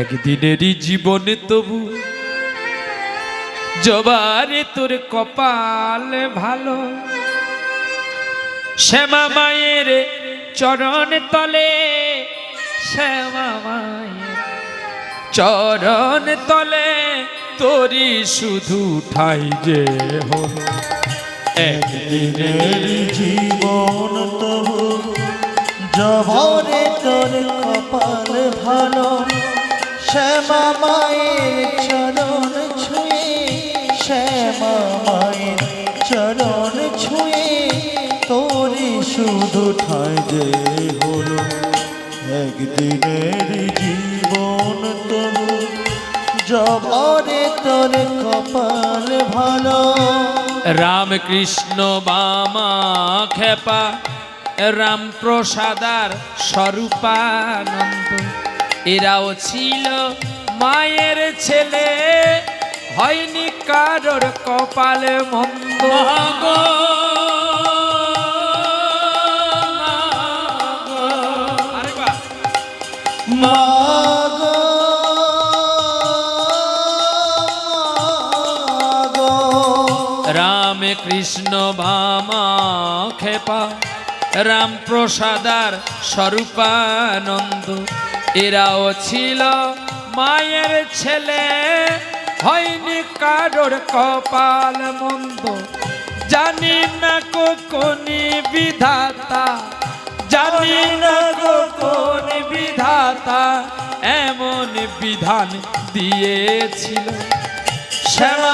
একদিনেরই জীবনে তবু, জবারে তোর কপাল ভালো। শ্যামা মায়ের চরণ তলে, শ্যামা মায়ের চরণ তলে, তোরি শুধু ঠাই যে একদিনের জীবন তবু, জবরে তোর কপাল ভালো। শ্যামা মায়ের চরণ ছুঁয়ে, শ্যামা মায়ের চরণ ছুঁয়ে তোরই শুধু ঠাই যে হলো। একদিনের জীবন তবু জবরে তোর কপাল ভালো। রামকৃষ্ণ বামা খেপা রাম প্রসাদার স্বরূপানন্দ। এরাও ছিল মায়ের ছেলে। হয়নি কারোর কপালে মন্দ। রাম কৃষ্ণ ভামা খেপা রাম প্রসাদার স্বরূপানন্দ। এরাও ছিল মায়ের ছেলে। হয়নি কারোর কপাল মন্দ। জানি না কোনি বিধাতা। জানি না কোন বিধাতা। এমন বিধান দিয়েছিল। শ্যামা